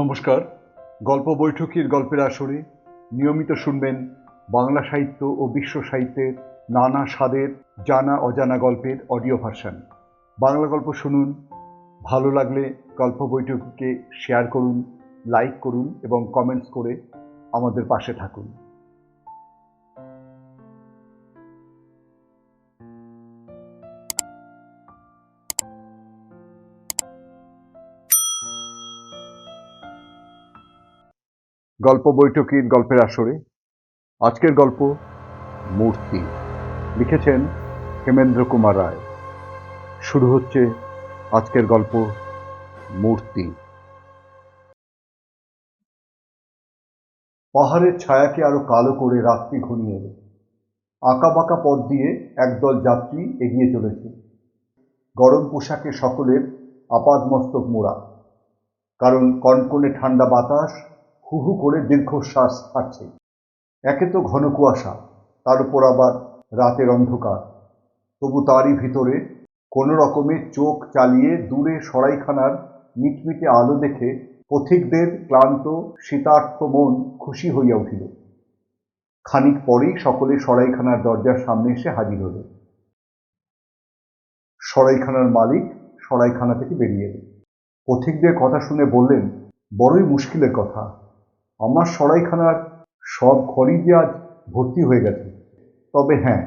নমস্কার। গল্প বৈঠকির গল্পের আসরে নিয়মিত শুনবেন বাংলা সাহিত্য ও বিশ্ব সাহিত্যের নানা স্বাদের, জানা অজানা গল্পের অডিও ভার্সান। বাংলা গল্প শুনুন, ভালো লাগলে গল্প বৈঠককে শেয়ার করুন, লাইক করুন এবং কমেন্টস করে আমাদের পাশে থাকুন। গল্প বৈঠকির গল্পের আসরে। আজকের গল্প মূর্তি। লিখেছেন হেমেন্দ্র কুমার রায়। শুরু হচ্ছে আজকের গল্প মূর্তি। পাহাড়ের ছায়াকে আরও কালো করে রাত্রি ঘনিয়ে এলো। আঁকা বাঁকা পথ দিয়ে একদল যাত্রী এগিয়ে চলেছে। গরম পোশাকে সকলের আপাদ মস্তক মোড়া। কারণ কনকনে ঠান্ডা বাতাস হু হু করে দীর্ঘশ্বাস ছাড়ছে। একে তো ঘন কুয়াশা, তার উপর আবার রাতের অন্ধকার। তবু তারই ভিতরে কোনো রকমে চোখ চালিয়ে দূরে সরাইখানার মিটমিটে আলো দেখে পথিকদের ক্লান্ত, শীতার্থ মন খুশি হইয়া উঠিল। খানিক পরেই সকলে সরাইখানার দরজার সামনে এসে হাজির হল। সরাইখানার মালিক সরাইখানা থেকে বেরিয়ে এলেন। পথিকদের কথা শুনে বললেন, বড়ই মুশকিলের কথা। আমার সরাইখানার সব ঘরই যে আজ ভর্তি হয়ে গেছে। তবে হ্যাঁ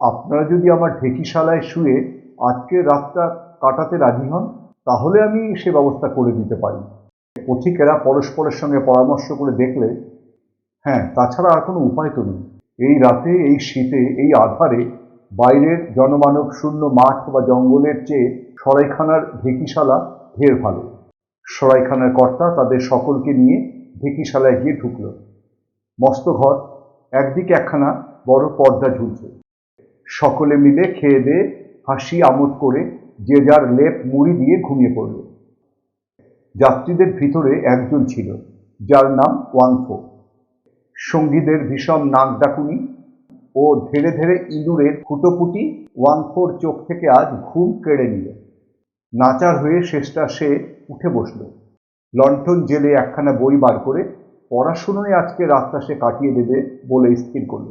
আপনারা যদি আমার ঢেকিশালায় শুয়ে আজকের রাতটা কাটাতে রাজি হন, তাহলে আমি সে ব্যবস্থা করে দিতে পারি। পথিকেরা পরস্পরের সঙ্গে পরামর্শ করে দেখলে হ্যাঁ তাছাড়া আর কোনো উপায় তো নেই। এই রাতে, এই শীতে, এই আধারে বাইরের জনমানব শূন্য মাঠ বা জঙ্গলের চেয়ে সরাইখানার ঢেকিশালা ঢের ভালো। সরাইখানার কর্তা তাদের সকলকে নিয়ে ঢেকিশালায় গিয়ে ঢুকল। মস্ত ঘর, একদিকে একখানা বড় পর্দা ঝুলছে। সকলে মিলে খেয়ে দিয়ে হাসি আমোদ করে যে যার লেপ মুড়ি দিয়ে ঘুমিয়ে পড়ল। যাত্রীদের ভিতরে একজন ছিল, যার নাম ওয়াংফো। সঙ্গীদের ভীষণ নাক ডাকুনি ও ধীরে ধীরে ইঁদুরের ফুটোপুটি ওয়াংফোর চোখ থেকে আজ ঘুম কেড়ে নিল। নাচার হয়ে শেষটা সে উঠে বসল। লণ্ঠন জেলে একখানা বই বার করে পড়াশুনোয় আজকে রাতটা সে কাটিয়ে দেবে বলে স্থির করল।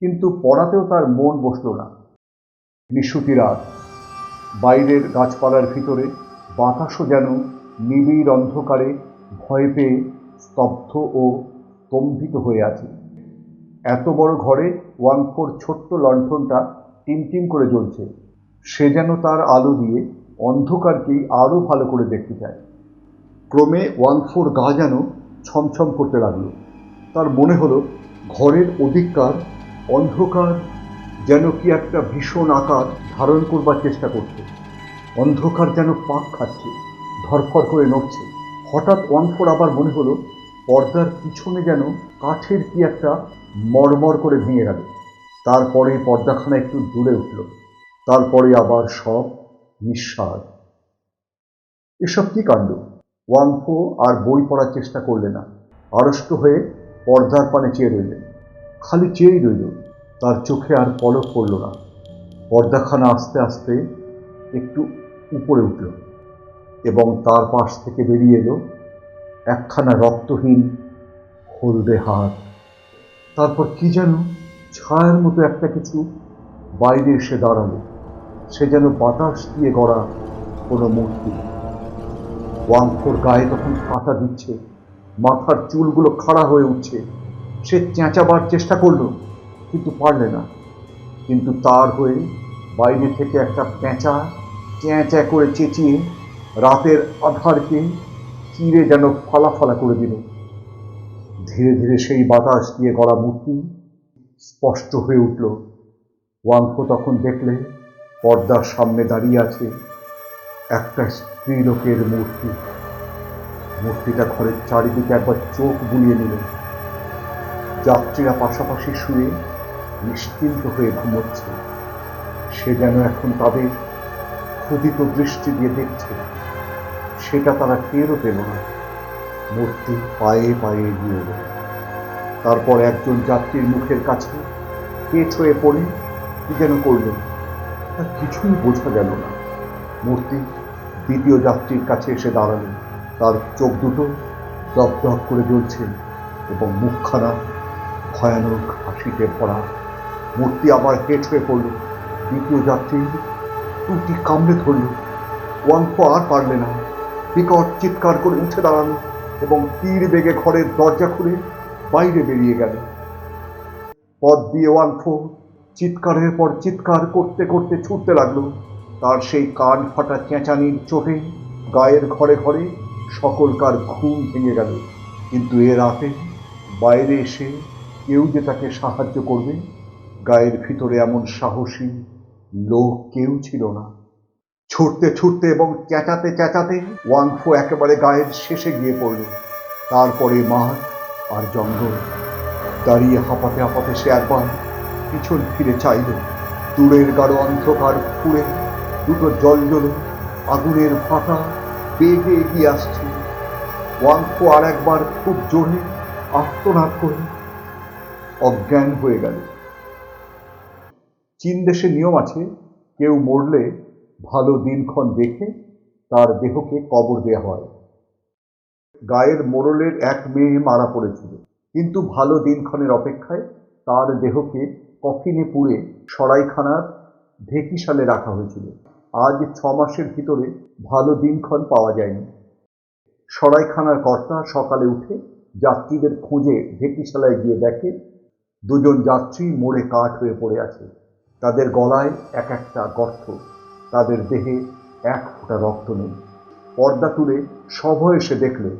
কিন্তু পড়াতেও তার মন বসল না। নিশুতি রাত। বাইরের গাছপালার ভিতরে বাতাসও যেন নিবিড় অন্ধকারে ভয় পেয়ে স্তব্ধ ও স্তম্ভিত হয়ে আছে। এত বড় ঘরে ওয়াংফোর ছোট্ট লণ্ঠনটা টিমটিম করে জ্বলছে। সে যেন তার আলো দিয়ে অন্ধকারকেই আরও ভালো করে দেখতে চায়। ক্রমে ওয়াংফোর গা যেন ছমছম করতে লাগল। তার মনে হলো ঘরের অধিককার অন্ধকার যেন কি একটা ভীষণ আকার ধারণ করবার চেষ্টা করছে। অন্ধকার যেন পাক খাচ্ছে, ধরফর করে নড়ছে। হঠাৎ ওয়াংফোর আবার মনে হলো পর্দার পিছনে যেন কাঠের কি একটা মরমর করে ভেঙে গেল। তারপরে পর্দাখানা একটু দূরে উঠল। তারপরে আবার সব নিঃশ্বাস এসব কি কাণ্ড? ওয়াংফো আর বই পড়ার চেষ্টা করলে না। আড়ষ্ট হয়ে পর্দার পানে চেয়ে রইলেন। খালি চেয়েই রইল, তার চোখে আর পলক পড়ল না। পর্দাখানা আস্তে আস্তে একটু উপরে উঠল এবং তার পাশ থেকে বেরিয়ে এলো একখানা রক্তহীন, হলদে হাত। তারপর কি যেন ছায়ার মতো একটা কিছু বাইরে এসে দাঁড়াল। সে যেন বাতাস দিয়ে গড়া কোনো মূর্তি। ওয়াংফোর গায়ে তখন কাঁটা দিচ্ছে, মাথার চুলগুলো খাড়া হয়ে উঠছে। সে চেঁচাবার চেষ্টা করল, কিন্তু পারলে না। কিন্তু তার হয়ে বাইরে থেকে একটা পেঁচা চেঁচা করে চেঁচিয়ে রাতের আধারকে চিরে যেন ফালাফালা করে দিল। ধীরে ধীরে সেই বাতাস দিয়ে গড়া মূর্তি স্পষ্ট হয়ে উঠল। ওয়াংফো তখন দেখলে পর্দার সামনে দাঁড়িয়ে আছে একটা স্ত্রীলোকের মূর্তি। মূর্তিটা ঘরের চারিদিকে একবার চোখ বুলিয়ে নিল যাত্রীরা পাশাপাশি শুয়ে নিশ্চিন্ত হয়ে ঘুমোচ্ছে। সে যেন এখন তাদের ক্ষুদিত দৃষ্টি দিয়ে দেখছে। সেটা তারা টেরও পেল না। মূর্তি পায়ে পায়ে এগিয়ে এলো। তারপর একজন যাত্রীর মুখের কাছে পেট হয়ে পড়ে। কি যেন করলেন? তা কিছুই বোঝা গেল না। মূর্তি দ্বিতীয় যাত্রীর কাছে এসে দাঁড়ালেন। তার চোখ দুটো দপদপ করে জ্বলছে এবং মুখখানা ভয়ানক হাসিতে ভরা। মূর্তি আবার হেট হয়ে পড়ল। দ্বিতীয় যাত্রী টুটি কামড়ে ধরল। ওয়ানফো আর পারলে না। বিকট চিৎকার করে উঠে দাঁড়াল এবং তীর বেগে ঘরের দরজা খুলে বাইরে বেরিয়ে গেল। পথ দিয়ে ওয়ানফো চিৎকারের পর চিৎকার করতে করতে ছুটতে লাগল। তার সেই কান ফাটা চেঁচানির চোটে গায়ের ঘরে ঘরে সকলকার ঘুম ভেঙে গেল। কিন্তু এ রাতে বাইরে এসে কেউ যে তাকে সাহায্য করবে, গায়ের ভিতরে এমন সাহসী লোক কেউ ছিল না। ছুটতে ছুটতে এবং চেঁচাতে চেঁচাতে ওয়াংফো একেবারে গায়ের শেষে গিয়ে পড়ল। তারপরে মাঠ আর জঙ্গল। দাঁড়িয়ে হাঁপাতে হাঁপাতে সে একবার পিছন ফিরে চাইল। দূরের গাঢ় অন্ধকার পুড়ে দুটো জল জ্বলে আগুনের ফাটা বেগে এগিয়ে আসছে। ওয়াংফো আর একবার খুব জোরে আত্মনাদ করে অজ্ঞান হয়ে গেল। চীন দেশে নিয়ম আছে, কেউ মরলে ভালো দিনক্ষণ দেখে তার দেহকে কবর দেওয়া হয়। গায়ের মোড়লের এক মেয়ে মারা পড়েছিল। কিন্তু ভালো দিনক্ষণের অপেক্ষায় তার দেহকে কফিনে পুড়ে সরাইখানার ঢেকিশালে রাখা হয়েছিল। আজ ছ মাসের ভিতরে ভালো দিনক্ষণ পাওয়া যায়নি। সরাইখানার কর্তা সকালে উঠে যাত্রীদের খুঁজে ঢেকিশালায় গিয়ে দেখে, দুজন যাত্রী মোড়ে কাঠ হয়ে পড়ে আছে। তাদের গলায় এক একটা গর্ত, তাদের দেহে এক ফোঁটা রক্ত নেই। পর্দা তুলে সভয় এসে দেখলে,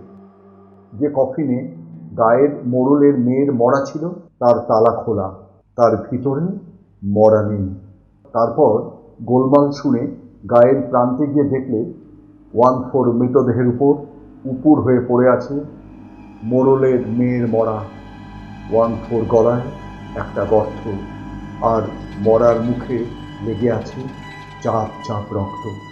যে কফিনে গায়ের মোড়লের মেয়ের মরা ছিল, তার তালা খোলা, তার ভিতরে মরা নেই। তারপর গোলমাল শুনে গায়ের প্রান্তে গিয়ে দেখলে ওয়ান ফোর মৃতদেহের উপর উপুর হয়ে পড়ে আছে মোড়লের মেয়ের মরা। ওয়ান ফোর গলায় একটা গর্ত আর মরার মুখে লেগে আছে চাপ চাপ রক্ত।